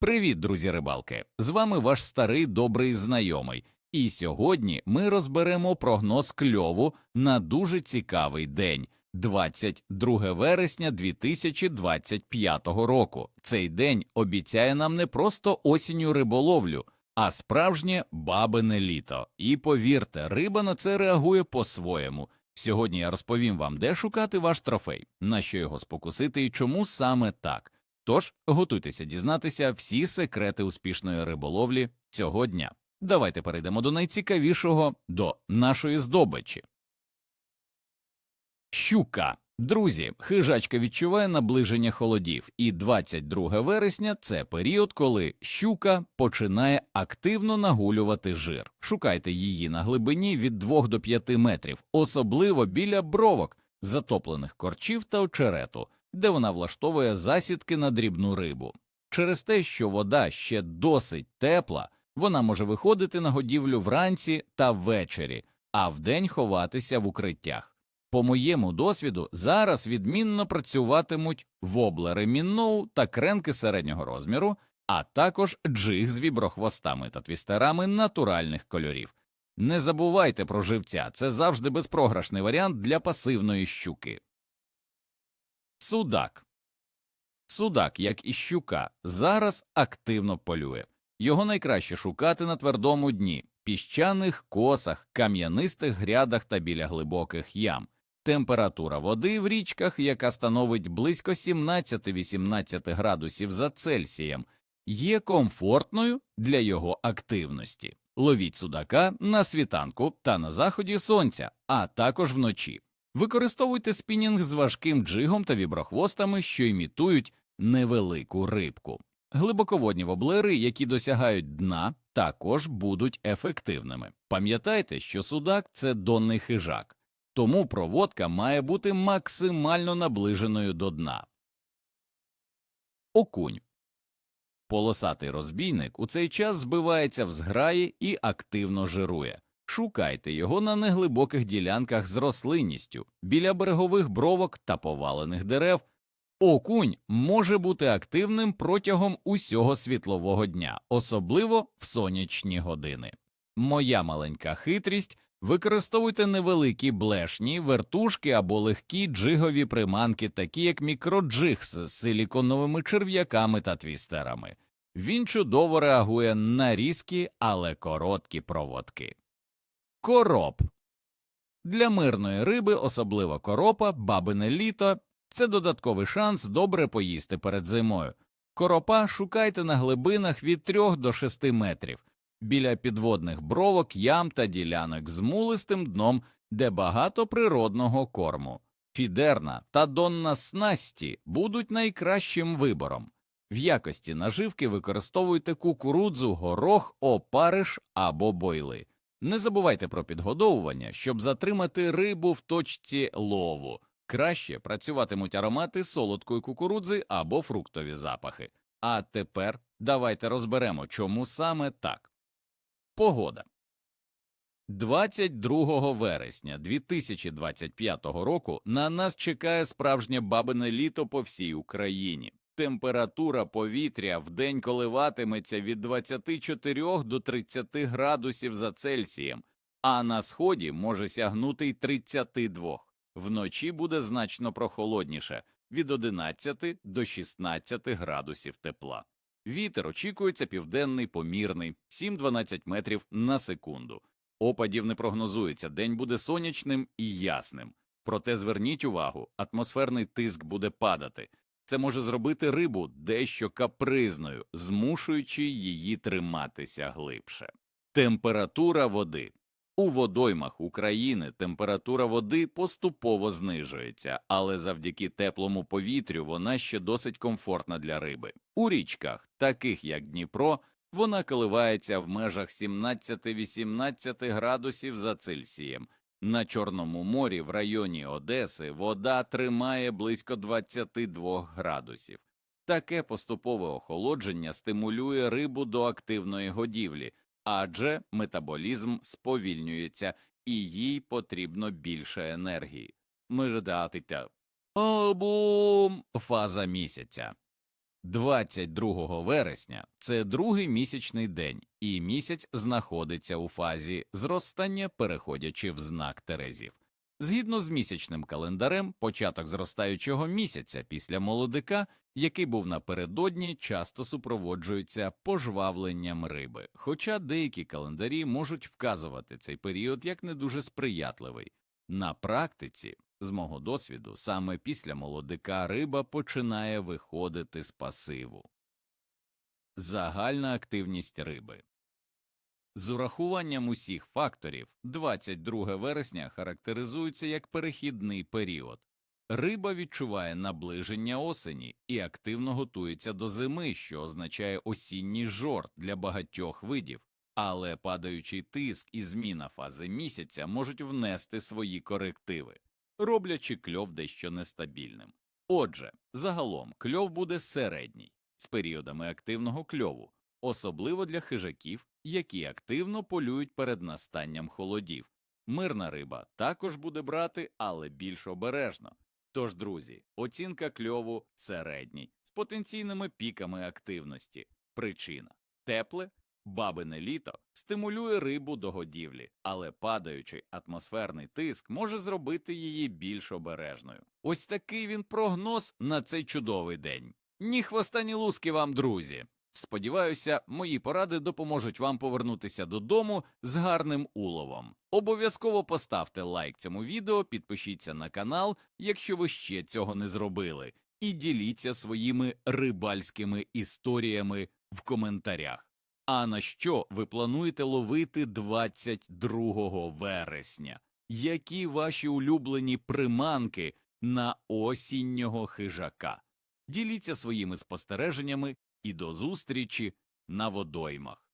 Привіт, друзі рибалки! З вами ваш старий добрий знайомий, і сьогодні ми розберемо прогноз кльову на дуже цікавий день 22 вересня 2025 року. Цей день обіцяє нам не просто осінню риболовлю, а справжнє бабине літо. І повірте, риба на це реагує по-своєму. Сьогодні я розповім вам, де шукати ваш трофей, на що його спокусити і чому саме так. Тож готуйтеся дізнатися всі секрети успішної риболовлі цього дня. Давайте перейдемо до найцікавішого до нашої здобичі. Щука. Друзі, хижачка відчуває наближення холодів, і 22 вересня це період, коли щука починає активно нагулювати жир. Шукайте її на глибині від 2 до 5 метрів, особливо біля бровок, затоплених корчів та очерету де вона влаштовує засідки на дрібну рибу. Через те, що вода ще досить тепла, вона може виходити на годівлю вранці та ввечері, а вдень ховатися в укриттях. По моєму досвіду, зараз відмінно працюватимуть воблери мінноу та кренки середнього розміру, а також джиг з віброхвостами та твістерами натуральних кольорів. Не забувайте про живця, це завжди безпрограшний варіант для пасивної щуки. Судак. Судак, як і щука, зараз активно полює. Його найкраще шукати на твердому дні, піщаних косах, кам'янистих грядах та біля глибоких ям. Температура води в річках, яка становить близько 17-18 градусів за Цельсієм, є комфортною для його активності. Ловіть судака на світанку та на заході сонця, а також вночі. Використовуйте спінінг з важким джигом та віброхвостами, що імітують невелику рибку. Глибоководні воблери, які досягають дна, також будуть ефективними. Пам'ятайте, що судак це донний хижак, тому проводка має бути максимально наближеною до дна. Окунь. Полосатий розбійник у цей час збивається в зграї і активно жирує. Шукайте його на неглибоких ділянках з рослинністю, біля берегових бровок та повалених дерев. Окунь може бути активним протягом усього світлового дня, особливо в сонячні години. Моя маленька хитрість використовуйте невеликі блешні, вертушки або легкі джигові приманки, такі як мікроджиг з силіконовими черв'яками та твістерами. Він чудово реагує на різкі, але короткі проводки. Короп для мирної риби, особливо коропа, бабине літо це додатковий шанс добре поїсти перед зимою. Коропа шукайте на глибинах від 3 до 6 метрів біля підводних бровок, ям та ділянок з мулистим дном, де багато природного корму. Фідерна та донна снасті будуть найкращим вибором. В якості наживки використовуйте кукурудзу, горох, опариш або бойли. Не забувайте про підгодовування, щоб затримати рибу в точці лову. Краще працюватимуть аромати солодкої кукурудзи або фруктові запахи. А тепер давайте розберемо, чому саме так. Погода 22 вересня 2025 року на нас чекає справжнє бабине літо по всій Україні. Температура повітря в день коливатиметься від 24 до 30 градусів за Цельсієм, а на сході може сягнути й 32. Вночі буде значно прохолодніше від 11 до 16 градусів тепла. Вітер очікується південний помірний 7-12 метрів на секунду. Опадів не прогнозується, день буде сонячним і ясним. Проте зверніть увагу, атмосферний тиск буде падати. Це може зробити рибу дещо капризною, змушуючи її триматися глибше. Температура води у водоймах України температура води поступово знижується, але завдяки теплому повітрю вона ще досить комфортна для риби. У річках, таких як Дніпро, вона коливається в межах 17-18 градусів за Цельсієм. На Чорному морі в районі Одеси вода тримає близько 22 градусів. Таке поступове охолодження стимулює рибу до активної годівлі, адже метаболізм сповільнюється і їй потрібно більше енергії. Ми ждатися. Обум! Фаза місяця. 22 вересня це другий місячний день, і місяць знаходиться у фазі зростання, переходячи в знак Терезів. Згідно з місячним календарем, початок зростаючого місяця після молодика, який був напередодні, часто супроводжується пожвавленням риби, хоча деякі календарі можуть вказувати цей період як не дуже сприятливий. На практиці, з мого досвіду, саме після молодика риба починає виходити з пасиву. Загальна активність риби з урахуванням усіх факторів 22 вересня характеризується як перехідний період. Риба відчуває наближення осені і активно готується до зими, що означає осінній жорт для багатьох видів, але падаючий тиск і зміна фази місяця можуть внести свої корективи, роблячи кльов дещо нестабільним. Отже, загалом кльов буде середній, з періодами активного кльову, особливо для хижаків, які активно полюють перед настанням холодів. Мирна риба також буде брати, але більш обережно. Тож, друзі, оцінка кльову середній, з потенційними піками активності. Причина тепле, бабине літо стимулює рибу до годівлі, але падаючий атмосферний тиск може зробити її більш обережною. Ось такий він прогноз на цей чудовий день. Ні хвоста, ні луски вам, друзі. Сподіваюся, мої поради допоможуть вам повернутися додому з гарним уловом. Обов'язково поставте лайк цьому відео, підпишіться на канал, якщо ви ще цього не зробили, і діліться своїми рибальськими історіями в коментарях. А на що ви плануєте ловити 22 вересня? Які ваші улюблені приманки на осіннього хижака? Діліться своїми спостереженнями і до зустрічі на водоймах.